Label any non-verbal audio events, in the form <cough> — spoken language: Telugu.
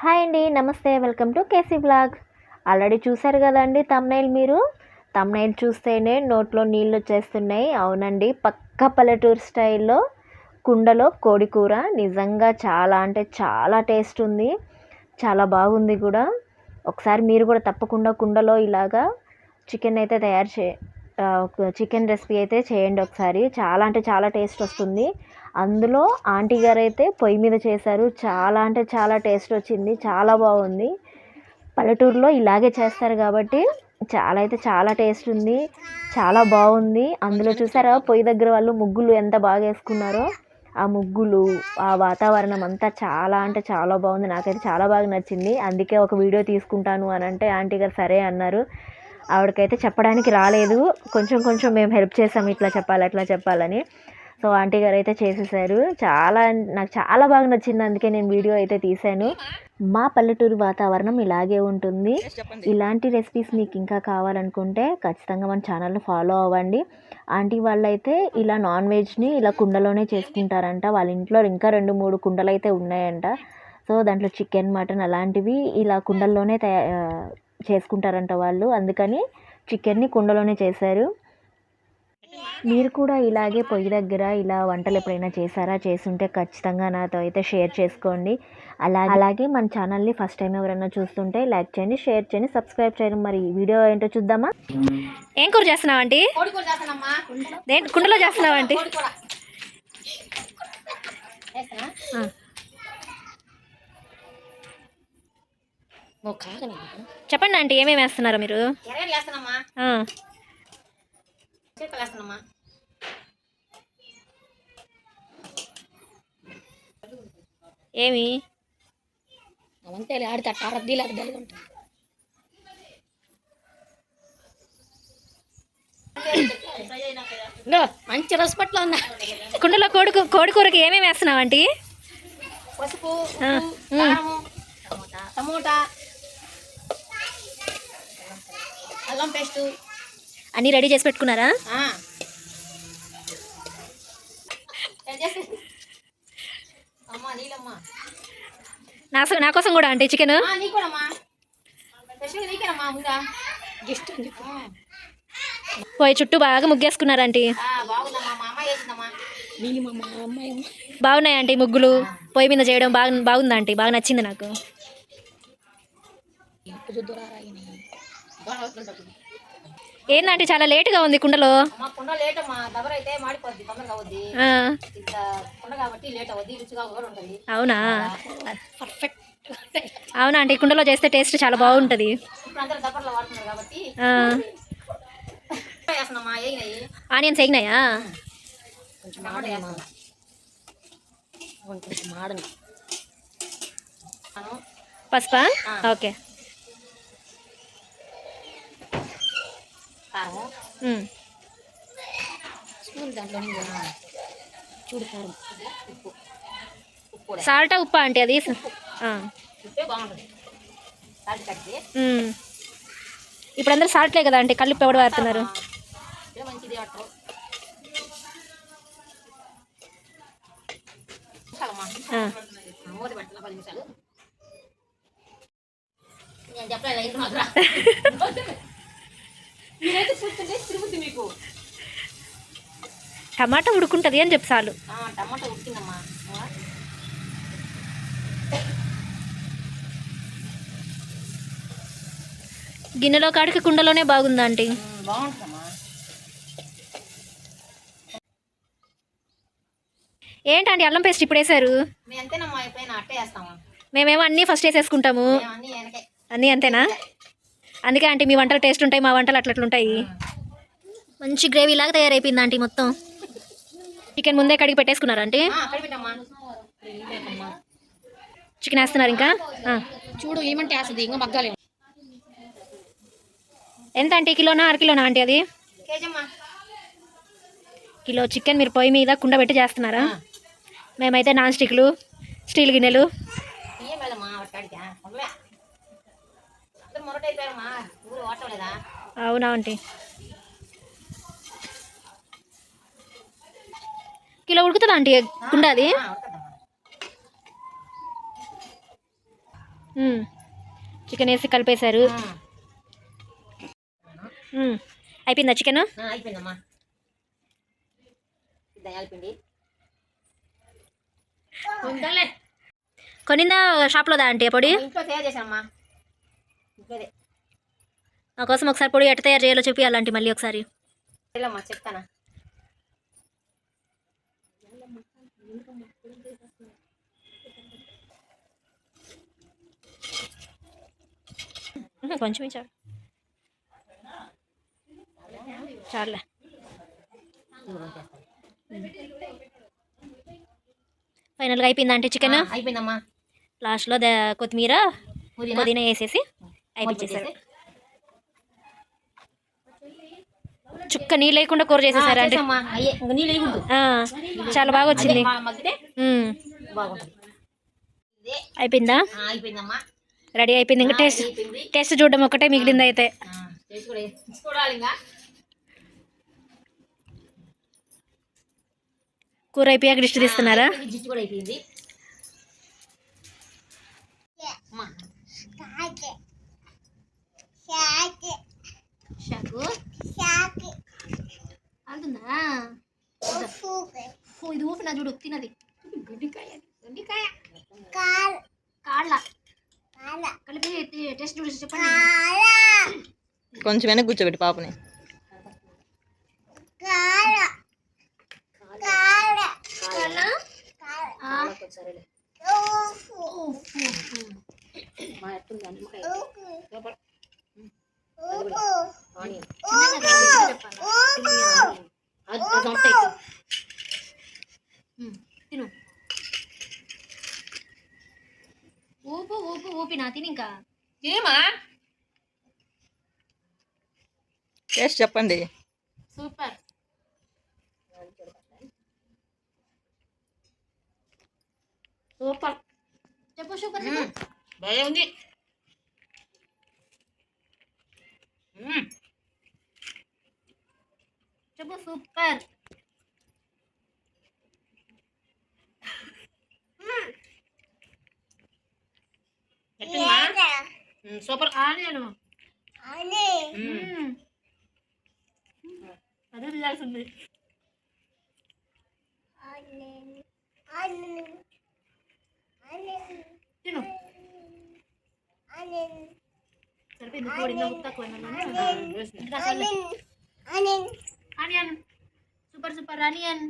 హాయ్ అండి నమస్తే welcome to KC blog. Already చూశారు కదండి తమ్నైల్ మీరు? తమ్నైల్ చూస్తేనే నోట్లో నీళ్ళు వచ్చేస్తున్నాయి. అవునండి పక్క పల్లెటూరు స్టైల్లో కుండలో కోడి కూర. నిజంగా చాలా అంటే చాలా టేస్ట్ ఉంది. చాలా బాగుంది కూడా. ఒకసారి మీరు కూడా తప్పకుండా కుండలో ఇలాగా చికెన్ అయితే తయారు చే చికెన్ రెసిపీ అయితే చేయండి ఒకసారి. చాలా అంటే చాలా టేస్ట్ వస్తుంది. అందులో ఆంటీ గారు అయితే పొయ్యి మీద చేశారు. చాలా అంటే చాలా టేస్ట్ వచ్చింది. చాలా బాగుంది. పల్లెటూరులో ఇలాగే చేస్తారు కాబట్టి చాలా అయితే చాలా టేస్ట్ ఉంది. చాలా బాగుంది. అందులో చూసారా? పొయ్యి దగ్గర వాళ్ళు ముగ్గులు ఎంత బాగా వేసుకున్నారో ఆ ముగ్గులు ఆ వాతావరణం అంతా చాలా అంటే చాలా బాగుంది. నాకైతే చాలా బాగా నచ్చింది. అందుకే ఒక వీడియో తీసుకుంటాను అని అంటే ఆంటీ గారు సరే అన్నారు. ఆవిడకైతే చెప్పడానికి రాలేదు. కొంచెం కొంచెం మేము హెల్ప్ చేసాం ఇట్లా చెప్పాలి అట్లా చెప్పాలని. సో ఆంటీ గారు అయితే చేసేసారు. చాలా నాకు చాలా బాగా నచ్చింది. అందుకే నేను వీడియో అయితే తీశాను. మా పల్లెటూరు వాతావరణం ఇలాగే ఉంటుంది. ఇలాంటి రెసిపీస్ మీకు ఇంకా కావాలనుకుంటే ఖచ్చితంగా మన ఛానల్ని ఫాలో అవ్వండి. ఆంటీ వాళ్ళైతే ఇలా నాన్ వెజ్ని ఇలా కుండలోనే చేసుకుంటారంట. వాళ్ళ ఇంట్లో ఇంకా రెండు మూడు కుండలు అయితే ఉన్నాయంట. సో దాంట్లో చికెన్ మటన్ అలాంటివి ఇలా కుండల్లోనే తయా చేసుకుంటారంట వాళ్ళు. అందుకని చికెన్ని కుండలోనే చేశారు. మీరు కూడా ఇలాగే పొయ్యి దగ్గర ఇలా వంటలు ఎప్పుడైనా చేశారా? చేసుంటే ఖచ్చితంగా నాతో అయితే షేర్ చేసుకోండి. అలా అలాగే మన ఛానల్ని ఫస్ట్ టైం ఎవరైనా చూస్తుంటే లైక్ చేయండి షేర్ చేయండి సబ్స్క్రైబ్ చేయండి. మరి వీడియో ఏంటో చూద్దామా? ఏం కూర చేస్తున్నావు దేని కుండలో చేస్తున్నావు కాగనా చెప్పండి ఆంటీ ఏమేమి వేస్తున్నారో మీరు? చిరకలు వేస్తానమ్మా ఏమి? అవంతే ఆడితే అట్ట అరద్ది లేక దలిగి ఉంటుంది. మంచి రసపట్లో ఉందా? కుండలో కోడి కోడి కూరకి ఏమేమి వేస్తున్నావు ఆంటీ? పసుపు టమోటా అల్లం పేస్టు. అన్నీ రెడీ చేసి పెట్టుకున్నారా? నా కోసం కూడా ఆంటీ చికెన్? పోయి చుట్టూ బాగా ముగ్గేసుకున్నారు ఆంటీ. బాగుందమ్మా మా అమ్మ చేసిందమ్మా. నీళ్ళు మా అమ్మాయి. బాగున్నాయి ఆంటీ ముగ్గులు? పొయ్యి మీద చేయడం బాగా బాగుంది ఆంటీ? బాగా నచ్చింది నాకు? ఏందంటే చాలా లేటుగా ఉంది కుండలో? అమ్మ కుండ లేట్ అమ్మా దబర అయితే మాడిపోద్ది తొందరగా అవుద్ది. ఆ, ఇంత కుండ కాబట్టి లేట్ అవుద్ది రుచిగా కూడా ఉంటుంది. అవునా? పర్ఫెక్ట్ అవునా ఆంటీ కుండలో చేస్తే టేస్ట్ చాలా బాగుంటుంది. అందరూ వాడుతున్నారు కాబట్టి. ఆనియన్స్ ఎగినాయా మాడని? పసుపా? ఓకే. కారం ఉమ్. స్పూన్ దాంట్లో చూడు కారం ఉప్పు. ఉప్పు సాల్టా ఉప్పా ఆంటీ అది ఉప్పే. బాగుంటుంది. సాల్ట్ కట్టి ఉమ్. ఇప్పుడు అందరూ సాల్ట్లే కదా ఆంటీ కళ్ళు ఎవడు వాడుతున్నారు? మంచిది నేను చెప్పలేదు <laughs> మీరైతే చూస్తుంటే తిరుగుతుంది మీకు. టమాటా ఉడుకుంటుంది అని చెప్పి చాలు. టమాటా ఉడికిందమ్మా. గిన్నెలో కాడికి కుండలోనే బాగుంది ఆంటీ? బాగుంటుందమ్మా. ఏంటంటే అల్లం పేస్ట్ ఇప్పుడు వేసారు మేమేమో అన్నీ ఫస్ట్ వేసేసుకుంటాము. అన్నీ అంతేనా? అందుకే ఆంటీ మీ వంటలు టేస్ట్ ఉంటాయి మా వంటలు అట్లట్లుంటాయి. మంచి గ్రేవీ లాగా తయారైపోయింది ఆంటీ మొత్తం. చికెన్ ముందే కడిగి పెట్టేసుకున్నారా ఆంటీ. చికెన్ వేస్తున్నారు ఇంకా. చూడు ఏమంటే వేస్తుంది ఇంకా మగ్గాలి. ఎంత ఆంటీ కిలోనా అర కిలోనా ఆంటీ అది? కిలో చికెన్ మీరు పొయ్యి మీద కుండ పెట్టి చేస్తున్నారా? మేమైతే నాన్ స్టిక్లు స్టీల్ గిన్నెలు అవునా ఆంటీ. కిలో ఉడుకుతుందా ఆంటీ కుండ అది? చికెన్ వేసి కలిపేశారు. అయిపోయిందా చికెన్? అయిపోయిందమ్మా. ఉండాలే కొనిందా షాప్లో దా అంటే పొడి? ఇంట్లో తయారు చేశానమ్మా. నా కోసం ఒకసారి పొడి ఎట్ట తయారు చేయాలో చెప్పి అలాంటి మళ్ళీ ఒకసారి. చెప్తానా? కొంచెమే చాలు చాలే ఫైనల్గా అయిపోయిందా అంటే చికెన్? అయిపోయిందమ్మా. లాస్ట్లో ద- కొత్తిమీర పుదీనా. వేసేసి. చుక్క నీళ్ళు లేకుండా కూర చేసేసారు అంటే ఆ, చాలా బాగా వచ్చింది. అయిపోయిందా? రెడీ అయిపోయింది. ఇంకా టేస్ట్ టేస్ట్ చూడడం ఒకటే మిగిలింది అయితే. కూర అయిపోయాక దిష్టి తీస్తున్నారా కూడా అయిపోయింది. షాకు. అంటుందా? ఇది ఊపిన చూడు తినది. గడ్డికాయ గడ్డికాయ. కాళ్ళ. కలిపి టెస్ట్ చూసి చెప్పండి. కొంచెం వెనక్కి కూర్చోబెట్టి పాపని. తిను ఊపు ఊపు ఊపినా తిని ఇంకా ఏమా టేస్ట్ చెప్పండి సూపర్ సూపర్ చెప్పు సూపర్ చెప్పు భలే ఉంది సూపర్ ఆనియన్ మ్మ్. అదే తీయాల్సింది తిను సరిపోయింది కోడి ఇంకా ఉప్పు తక్కువ ఆనియన్ సూపర్ సూపర్ ఆనియన్